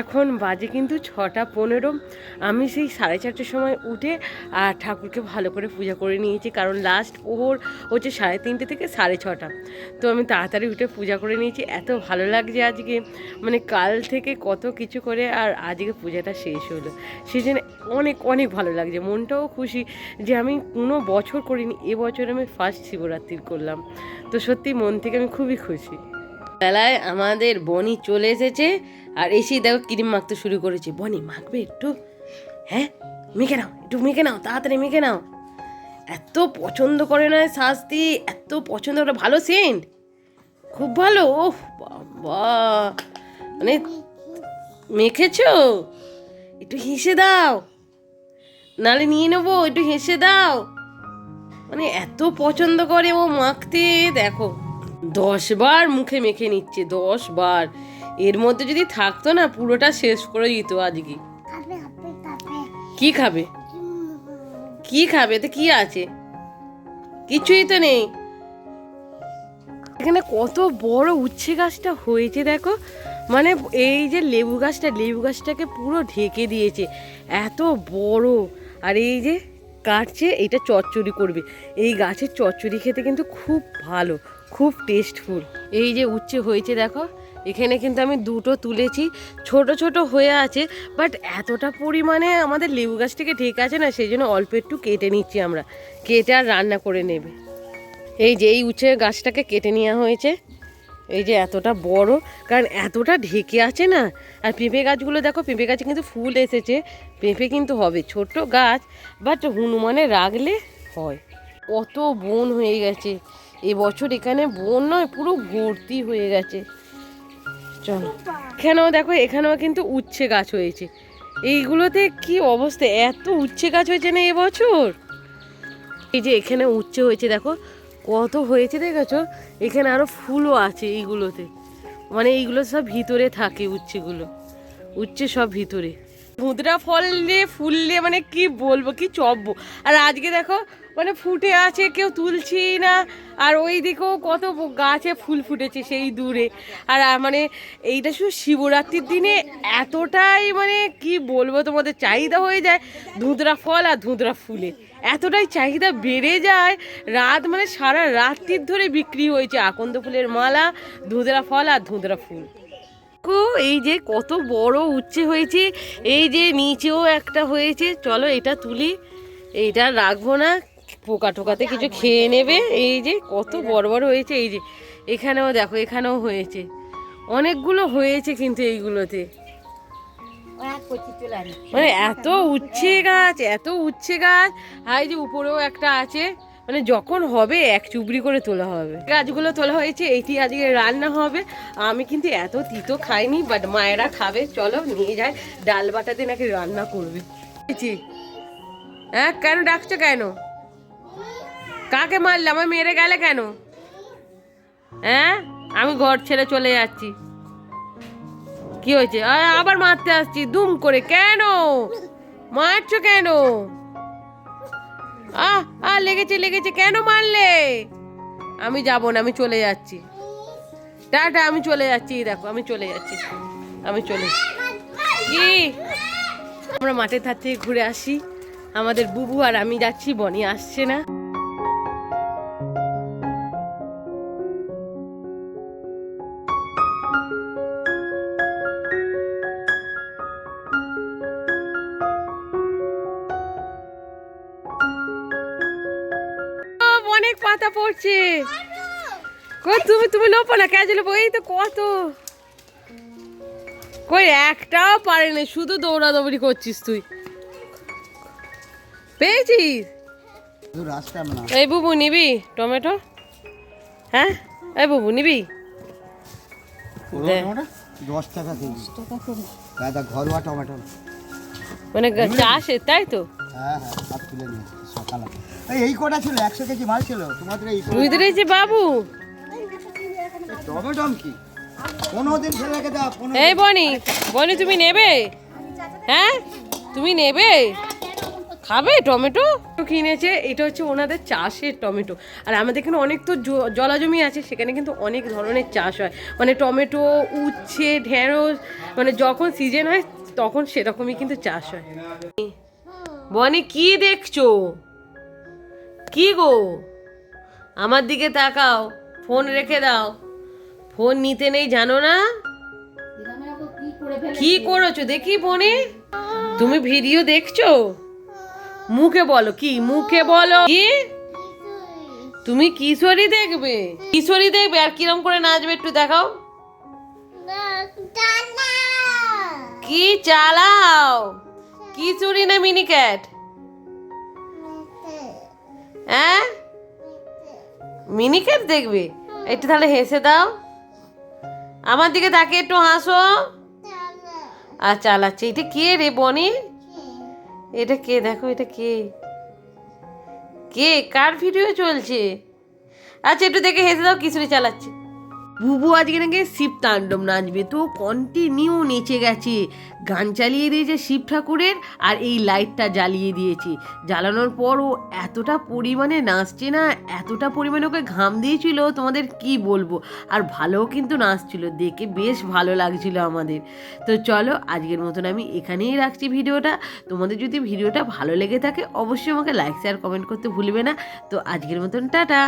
এখন বাজে কিন্তু ছটা পনেরো। আমি সেই সাড়ে চারটের সময় উঠে, আর ঠাকুরকে ভালো করে পূজা করে নিয়েছি, কারণ লাস্ট ওর হচ্ছে সাড়ে তিনটে থেকে সাড়ে ছটা। তো আমি তাড়াতাড়ি উঠে পূজা করে নিয়েছি, এত ভালো লাগছে আজকে। মানে কাল থেকে কত কিছু করে, আর আজকে পূজাটা শেষ হলো। সেই জন্য অনেক অনেক ভালো লাগছে, মনটাও খুশি যে আমি কোনো বছর করিনি এবছর আমি ফার্স্ট শিবরাত্রির করলাম। তো সত্যি মন থেকে আমি খুবই খুশি। বেলায় আমাদের বনি চলে এসেছে আর এসেই দেখো ক্রিম মাখতে শুরু করেছে। বনি, মাখবে একটু? হ্যাঁ? মেখে নাও, একটু মেখে নাও, তাড়াতাড়ি মেখে নাও। এত পছন্দ করে না শাস্তি, এত পছন্দ করে, ভালো সেন্ট খুব ভালো? বাবা। মানে মেখেছো? একটু হেসে দাও। নালে নিয়ে নেব, একটু হেসে দাও। মানে এত পছন্দ করে ও মাখতে, দেখো। দশ বার মুখে মেখে নিচ্ছে দশ বার এর মধ্যে যদি থাকতো না পুরোটা শেষ করে দিত আজকে। কি খাবে? কি খাবে? তো কি আছে? কিছুই তো নেই। এখানে কত বড় উচ্ছে গাছটা হয়েছে দেখো। মানে এই যে লেবু গাছটা লেবু গাছটাকে পুরো ঢেকে দিয়েছে। এত বড়। আর এই যে কাটছে এটা চচ্চড়ি করবে। এই গাছের চচ্চড়ি খেতে কিন্তু খুব ভালো। খুব টেস্টফুল এই যে উচ্ছে হয়েছে দেখো, এখানে কিন্তু আমি দুটো তুলেছি। ছোট ছোট হয়ে আছে বাট এতটা পরিমাণে আমাদের লেবু গাছ থেকে ঢেকে আছে না, সেই জন্য অল্প একটু কেটে নিচ্ছি আমরা। কেটে আর রান্না করে নেবে। এই যে এই উচ্ছে গাছটাকে কেটে নেওয়া হয়েছে। এই যে এতটা বড়, কারণ এতটা ঢেকে আছে না, আর পেঁপে গাছগুলো দেখো, পেঁপে গাছে কিন্তু ফুল এসেছে। পেঁপে কিন্তু হবে ছোট গাছ বাট হনুমানে রাখলে হয়। কত বন হয়ে গেছে। এবছর এখানে বন নয়, পুরো ভর্তি হয়ে গেছে। চলো। এখানেও দেখো, এখানেও কিন্তু উচ্ছে গাছ হয়েছে। এইগুলোতে কি অবস্থা? এত উচ্ছে গাছ হয়েছে না এবছর? এই যে এখানে উচ্ছে হয়েছে, দেখো। কত হয়েছে দেখেছ? এখানে আরও ফুলও আছে এইগুলোতে। মানে এইগুলো সব ভিতরে থাকে উচ্ছেগুলো। উচ্ছে সব ভিতরে। ধুতরা ফললে ফুললে মানে কি বলব, কি চব্বো। আর আজকে দেখো মানে ফুটে আছে, কেউ তুলছি না। আর ওই দিকেও কত গাছে ফুল ফুটেছে সেই দূরে। আর মানে এইটা শুধু শিবরাত্রির দিনে এতটাই মানে কি বলব, তোমাদের চাহিদা হয়ে যায় ধুতরা ফল আর ধুতরা ফুলে। এতটাই চাহিদা বেড়ে যায়, রাত মানে সারা রাত্রির ধরে বিক্রি হয়েছে। আকন্দ ফুলের মালা ধুতরা ফল আর ধুতরা ফুল। দেখো, এই যে কত বড় উচ্ছে হয়েছে, এই যে নিচেও একটা হয়েছে। চলো এটা তুলি, এইটা রাখব না, পোকা টোকাতে কিছু খেয়ে নেবে। এই যে কত বড় বড় হয়েছে, এই যে এখানেও দেখো, এখানেও হয়েছে। অনেকগুলো হয়েছে কিন্তু এইগুলোতে। মানে এত উচ্ছে গাছ, এত উচ্ছে গাছ। আর যে উপরেও একটা আছে। মানে যখন হবে, এক চুবড়ি করে তোলা হবে। গাছগুলো তোলা হয়েছে, এটি আজকে রান্না হবে। আমি কিন্তু এত তিতো খাইনি বাট মায়েরা খাবে। চলো নিয়ে যায় ডাল বাটাতে নাকি রান্না করবে? হ্যাঁ কেন ডাকছো কেন? কাকে মারলে? আমার মেরে গেলে কেন? হ্যাঁ আমি ঘর ছেড়ে চলে যাচ্ছি। কি হয়েছে? আবার মারতে আসছি, দুম করে। কেন? মারছো কেন? আহ আহ, লেগেছে লেগেছে। কেন মারলে? আমি যাব না, আমি চলে যাচ্ছি। টাটা, আমি চলে যাচ্ছি দেখো, আমি চলে যাচ্ছি। আমি চলে কি? আমরা মাঠের ধার থেকে ঘুরে আসি। আমাদের বুবু আর আমি যাচ্ছি, বনি আসছে না। অনেক পাতা পড়ছে। কই তুমি তুমি লোপো না? ক্যাজে লোপো? এই তো কত। কই একটাও পারেনি শুধু দৌড়াদৌড়ি করছিস তুই। পেয়েছিস? এই বুবু নিবি টমেটো? হ্যাঁ? এই বুবু নিবি? দশ টাকা কেজি। দাদা ঘরোয়া টমেটো। মানে চাষের তাই তো? হ্যাঁ হ্যাঁ সকালে। এই কটা ছিল? একশো কেজি মাল ছিল। তোমাদের এই বুঝতে পেরেছি বাবু। টমেটো কি পনেরো দিন রেখে দাও এই বনি বনি তুমি নেবে? হ্যাঁ? তুমি নেবে? খাবে টমেটো? তো কিনেছে এটা হচ্ছে ওনাদের চাষের টমেটো। আর আমাদের এখানে অনেক তো জ- জলা জমি আছে সেখানে কিন্তু অনেক ধরনের চাষ হয়। মানে টমেটো উচ্ছে ঢেঁড়স মানে যখন সিজন হয় তখন সেরকমই কিন্তু চাষ হয়। বনি কি দেখছ? কি গো? আমার দিকে তাকাও ফোন রেখে দাও। ফোন নিতে নেই জানো না? কি করেছ? দেখি ফোনে। তুমি ভিডিও দেখছ? মুখে বলো কি? মুখে বলো কি? তুমি কিশোরী দেখবে? কিশোরী দেখবে? আর কিরম করে নাচবে একটু দেখাও। কি চালাও? কিশোরী না মিনি ক্যাট মিনি ক্যাট দেখবে? একটু তাহলে হেসে দাও। আমার দিকে তাকে একটু হাসো। আর চালাচ্ছে। এটা কে রে, বনি? এটা কে? দেখো, এটা কে? কে? কার ভিডিও চলছে? আচ্ছা একটু দেখে হেসে দাও, কিশোরী চালাচ্ছে। বুবু আজকে নাকি শিব তাণ্ডব নাচবে। তো কন্টিনিউ নেচে গেছে। গান চালিয়ে দিয়েছে শিব ঠাকুরের আর এই লাইটটা জ্বালিয়ে দিয়েছে। জ্বালানোর পর ও এতটা পরিমাণে নাচছে না, এতটা পরিমাণে ওকে ঘাম দিয়েছিল, তোমাদের কি বলব? আর ভালোও কিন্তু নাচছিল, দেখে বেশ ভালো লাগছিল আমাদের। তো চলো, আজকের মতন আমি এখানেই রাখছি ভিডিওটা। তোমাদের যদি ভিডিওটা ভালো লেগে থাকে, অবশ্যই আমাকে লাইক শেয়ার কমেন্ট করতে ভুলবে না। তো আজকের মতন টাটা।